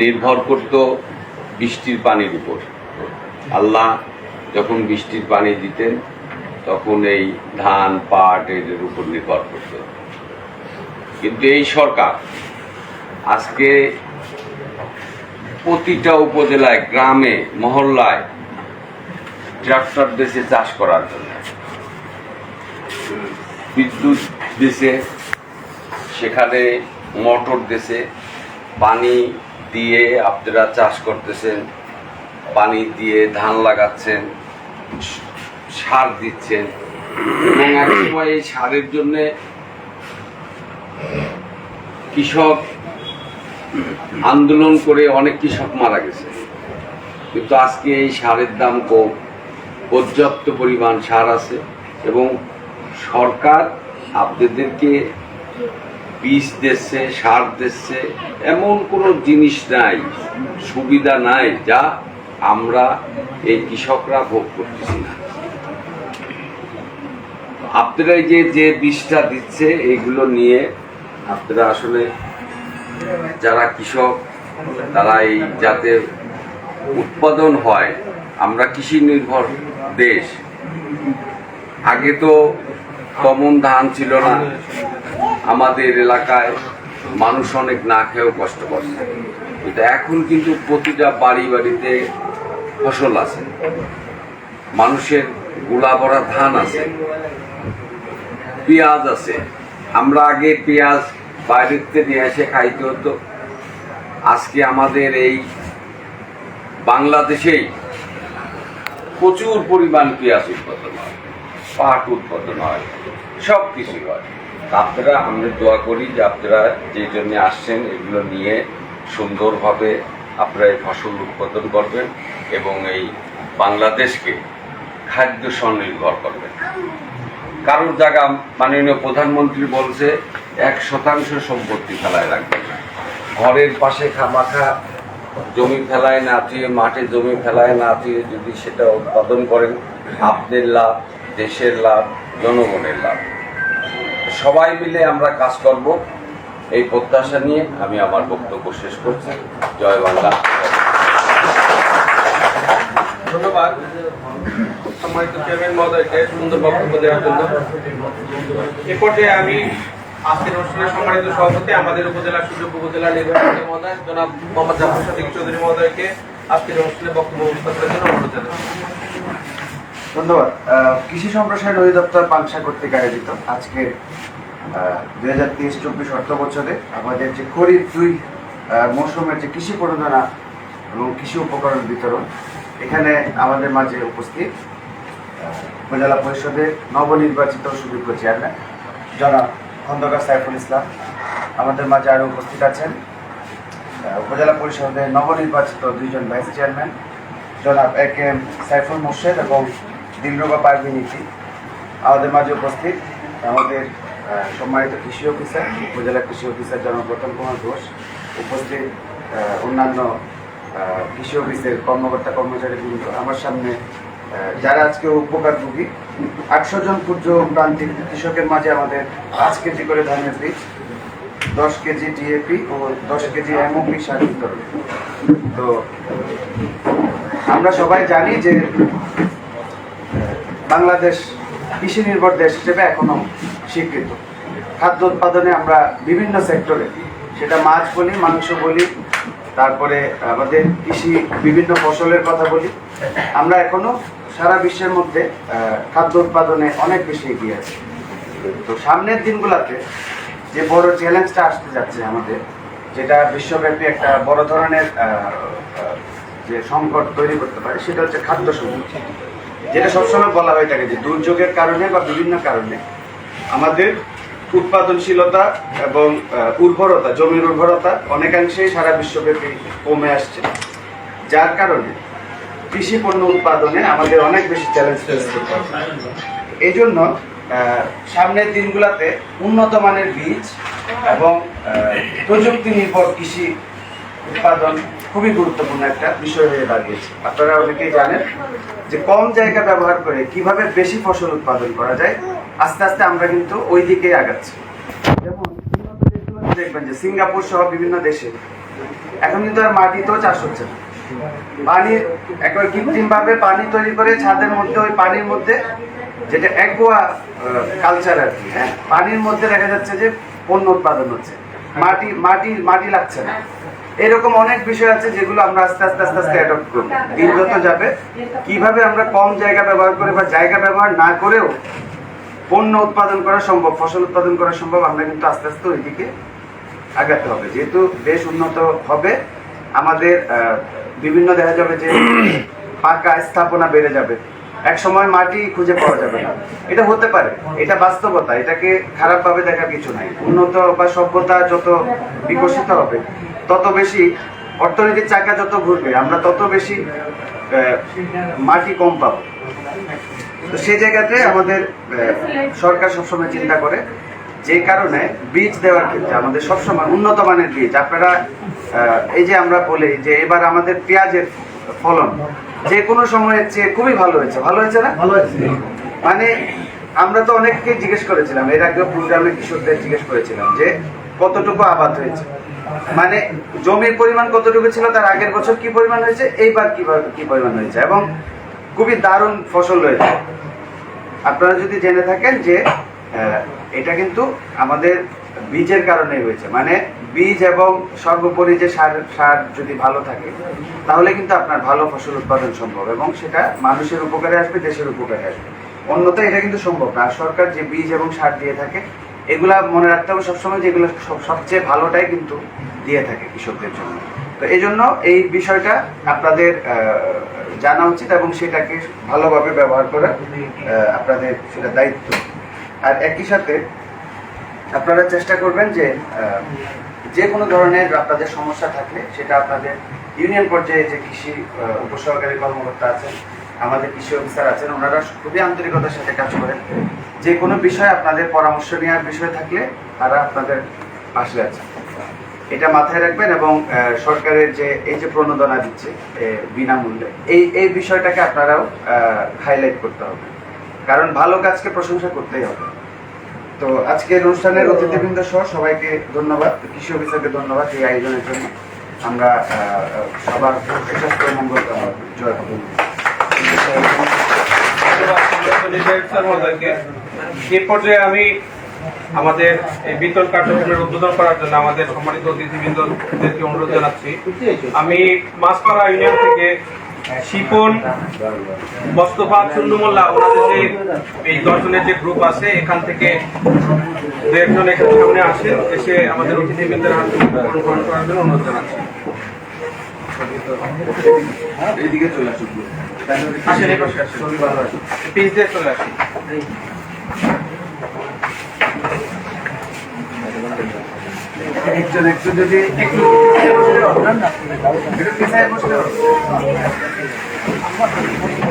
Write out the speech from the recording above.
নির্ভর করত বৃষ্টির পানির উপর। আল্লাহ যখন বৃষ্টির পানি দিতেন, তখন এই ধান, পাট এদের উপর নির্ভর করত। কিন্তু এই সরকার আজকে প্রতিটা উপজেলায়, গ্রামে, মহল্লায় ট্রাক্টর দেশে চাষ করার জন্য। বিদ্যুৎ দেশে সেখানে মোটর দেশে পানি দিয়ে আপনারা চাষ করতেছেন, পানি দিয়ে ধান লাগাচ্ছেন, সার দিচ্ছেন। এবং এক সময় এই সারের জন্যে কৃষক আন্দোলন করে অনেক কৃষক মারা গেছে। কিন্তু আজকে এই সারের দাম কম। পর্যাপ্ত পরিমাণ সার আছে এবং সরকার আপনাদেরকে বীজ দিচ্ছে, সার দিচ্ছে, এমন কোনো জিনিস নাই, সুবিধা নাই যা আমরা এই কৃষকরা ভোগ করতেছি না। আপনারা যে যে বীজটা দিচ্ছে, এইগুলো নিয়ে আপনারা আসলে যারা কৃষক, তারা এই যাতে উৎপাদন হয়, আমরা কৃষি নির্ভর দেশ। আগে তো কমন ধান ছিল না আমাদের এলাকায় মানুষ অনেক না খেয়েও কষ্ট করছে। কিন্তু এখন কিন্তু প্রতিটা বাড়ি বাড়িতে ফসল আছে। মানুষের গোলা ভরা ধান আছে, পেঁয়াজ আছে। আমরা আগে পেঁয়াজ বাইরের থেকে নিয়ে এসে খাইতে হতো। আজকে আমাদের এই বাংলাদেশেই প্রচুর পরিমাণ পেঁয়াজ উৎপাদন হয়, পাট উৎপাদন হয় সব কিছুই হয়। আপনারা আমরা দোয়া করি যে আপনারা যে জন্য আসছেন, এগুলো নিয়ে সুন্দরভাবে আপনারা এই ফসল উৎপাদন করবেন এবং এই বাংলাদেশকে খাদ্য স্বনির্ভর করবেন। কারোর জায়গা মাননীয় প্রধানমন্ত্রী বলছে, এক শতাংশ সম্পত্তি ফেলায় রাখবেন ঘরের পাশে খামাখা, জমি ফেলায় না দিয়ে মাঠে জমি ফেলায় না দিয়ে যদি সেটা উৎপাদন করেন, আপনার লাভ, দেশের লাভ, জনগণের লাভ। সবাই মিলে আমরা কাজ করব। এই প্রত্যাশা নিয়ে আমি আমার বক্তব্য শেষ করছি। জয় বাংলা। ধন্যবাদ। সম্মানিত চেয়ারম্যান মহোদয়কে সুন্দর বক্তব্য দেওয়ার জন্য। এ পর্যায়ে আমি আজকের অনুষ্ঠানের সম্মানিত সভাপতি আমাদের উপজেলা সুযোগ উপজেলা নির্বাচনী মহোদয়, জনাব মোহাম্মদ জাফর সাদিক চৌধুরী মহোদয়কে আজকের অনুষ্ঠানে বক্তব্য উপস্থাপনের জন্য অনুরোধ জানাচ্ছি। ধন্যবাদ। কৃষি সম্প্রসারণ অধিদপ্তর পাংশা কর্তৃক আয়োজিত আজকে দুই হাজার তেইশ চব্বিশ অর্থ বছরে আমাদের যে খরিফ দুই মৌসুমের যে কৃষি প্রণোদনা এবং কৃষি উপকরণ বিতরণ, এখানে আমাদের মাঝে উপস্থিত উপজেলা পরিষদের নবনির্বাচিত সুযোগ্য চেয়ারম্যান, জনাব খন্দকার সাইফুল ইসলাম। আমাদের মাঝে আরও উপস্থিত আছেন উপজেলা পরিষদের নবনির্বাচিত দুইজন ভাইস চেয়ারম্যান, জনাব A K M Saiful Morshed এবং দিলরুবা পারভিন ইতি আমাদের মাঝে উপস্থিত আমাদের সম্মানিত কৃষি অফিসার, উপজেলা কৃষি অফিসার জনাব রতন কুমার ঘোষ, উপস্থিত অন্যান্য কৃষি অফিসের কর্মকর্তা কর্মচারী বৃন্দ। আমার সামনে যারা আজকে উপকারভোগী আটশো জন ক্ষুদ্র প্রান্তিক কৃষকের মাঝে আমাদের পাঁচ কেজি করে ধানের বীজ, দশ কেজি ডিএপি ও দশ কেজি এমওপি সার বিতরণ। তো, আমরা সবাই জানি যে বাংলাদেশ কৃষি নির্ভর দেশ হিসেবে এখনও স্বীকৃত। খাদ্য উৎপাদনে আমরা বিভিন্ন সেক্টরে, সেটা মাছ বলি, মাংস বলি, তারপরে আমাদের কৃষি বিভিন্ন ফসলের কথা বলি, আমরা এখনও সারা বিশ্বের মধ্যে খাদ্য উৎপাদনে অনেক বেশি এগিয়ে আছি। তো সামনের দিনগুলোতে যে বড় চ্যালেঞ্জটা আসতে যাচ্ছে আমাদের, যেটা বিশ্বব্যাপী একটা বড় ধরনের যে সংকট তৈরি করতে পারে, সেটা হচ্ছে খাদ্য সংকট যেটা সবসময় বলা হয়ে থাকে যে দুর্যোগের কারণে বা বিভিন্ন কারণে আমাদের উৎপাদনশীলতা এবং উর্বরতা, জমির উর্বরতা অনেকাংশেই সারা বিশ্বব্যাপী কমে আসছে। যার কারণে কৃষি পণ্য উৎপাদনে আমাদের অনেক বেশি চ্যালেঞ্জ এই জন্য সামনের দিনগুলোতে উন্নত মানের বীজ এবং প্রযুক্তি নির্ভর কৃষি উৎপাদন খুবই গুরুত্বপূর্ণ একটা বিষয় হয়ে দাঁড়িয়েছে। আপনারা অনেকেই জানেন যে কম জায়গা ব্যবহার করে কীভাবে বেশি ফসল উৎপাদন করা যায়, আস্তে আস্তে আমরা কিন্তু ওই দিকেই আগাচ্ছি। যেমন দেখবেন যে সিঙ্গাপুর সহ বিভিন্ন দেশে এখন কিন্তু আর মাটিতেও চাষ হচ্ছে না। পানি একবার কৃত্রিম ভাবে পানি তৈরি করে ছাদের মধ্যে, ওই পানির মধ্যে যেটা একোয়া কালচার আর কি হ্যাঁ? পানির মধ্যে দেখা যাচ্ছে যে পণ্য উৎপাদন হচ্ছে। মাটি মাটি মাটি লাগছে না। এরকম অনেক বিষয় আছে যেগুলো আমরা আস্তে আস্তে আস্তে আস্তে অ্যাডপ্ট করব। দিন যত যাবে, কীভাবে আমরা কম জায়গা ব্যবহার করে বা জায়গা ব্যবহার না করেও পণ্য উৎপাদন করা সম্ভব, ফসল উৎপাদন করা সম্ভব, আমরা কিন্তু আস্তে আস্তে ওইদিকে আগাতে হবে। যেহেতু দেশ উন্নত হবে, আমাদের বিভিন্ন দেখা যাবে যে পাকা স্থাপনা বেড়ে যাবে। এক সময় মাটি খুঁজে পাওয়া যাবে না। এটা হতে পারে, এটা বাস্তবতা, এটাকে খারাপভাবে দেখার কিছু নাই। উন্নত বা সভ্যতা যত বিকশিত হবে, তত বেশি অর্থনীতির চাকা যত ঘুরবে, আমরা তত বেশি মাটি কম পাবো। তো সেই জায়গাতে আমাদের সরকার সবসময় চিন্তা করে, যে কারণে বীজ দেওয়ার ক্ষেত্রে আমাদের সবসময় উন্নত মানের বীজ, আপনারা এই যে আমরা বলি যে এবার আমাদের পেঁয়াজের ফলন যে কোনো সময়ের চেয়ে খুবই ভালো হয়েছে। ভালো হয়েছে না? ভালো হয়েছে। মানে আমরা তো অনেককে জিজ্ঞেস করেছিলাম এর আগেও প্রোগ্রামে কৃষকদের জিজ্ঞেস করেছিলাম যে কতটুকু আবাদ হয়েছে? মানে জমির পরিমাণ কতটুকু ছিল তার আগের বছর কি পরিমাণ হয়েছে এইবার কীভাবে কি পরিমাণ হয়েছে? এবং খুবই দারুণ ফসল রয়েছে। আপনারা যদি জেনে থাকেন যে এটা কিন্তু আমাদের বীজের কারণে হয়েছে। মানে বীজ এবং সর্বোপরি যে সার সার যদি ভালো থাকে, তাহলে কিন্তু আপনার ভালো ফসল উৎপাদন সম্ভব এবং সেটা মানুষের উপকারে আসবে, দেশের উপকারে আসবে। অন্যথায় এটা কিন্তু সম্ভব না। সরকার যে বীজ এবং সার দিয়ে থাকে, এগুলা মনে রাখতে হবে সবসময় যেগুলো সব- সবচেয়ে ভালোটাই কিন্তু দিয়ে থাকে কৃষকদের জন্য। তো এই জন্য এই বিষয়টা আপনাদের জানা উচিত এবং সেটাকে ভালোভাবে ব্যবহার করা আপনাদের সেটা দায়িত্ব। আর একই সাথে আপনারা চেষ্টা করবেন যে যে কোনো ধরনের আপনাদের সমস্যা থাকলে সেটা আপনাদের ইউনিয়ন পর্যায়ে যে কৃষি উপসহকারী কর্মকর্তা আছেন, আমাদের কৃষি অফিসার আছেন, ওনারা খুবই আন্তরিকতার সাথে কাজ করেন। যে কোনো বিষয়ে আপনাদের পরামর্শ নেওয়ার বিষয় থাকলে তারা আপনাদের পাশে আছে এটা মাথায় রাখবেন এবং সরকারের যে, এই যে প্রণোদনা দিচ্ছে বিনামূল্যে, এই এই বিষয়টাকে আপনারাও হাইলাইট করতে হবে। কারণ ভালো কাজকে প্রশংসা করতেই হবে। তো আজকের অনুষ্ঠানের অতিথিবৃন্দ সহ সবাইকে ধন্যবাদ। কৃষি অফিসারকে ধন্যবাদ এই আয়োজনের জন্য। আমরা সবার সুস্বাস্থ্য মঙ্গল জয়। এই পর্যায়ে আমি আমাদের এই বিতরণ কার্যক্রমের উদ্বোধন করার জন্য আমাদের সম্মানিত অতিথিবৃন্দদেরকে অনুরোধ জানাচ্ছি। আমি মাছপাড়া ইউনিয়ন থেকে শিপন মোস্তফা চুন্নুমোল্লা ওনাদের যে এই দর্শনের যে গ্রুপ আছে এখান থেকে দু একজন এখানে সামনে আসেন এসে আমাদের অতিথিবৃন্দের হাত গ্রহণ করার জন্য অনুরোধ জানাচ্ছি। এইদিকে চলে আসুন। আসেন এই পাশে আসেন। ছবি ভালো আসুন পিস দিয়ে চলে আসেন। একজন একটু যদি একটু বসলে হবে। cuatro.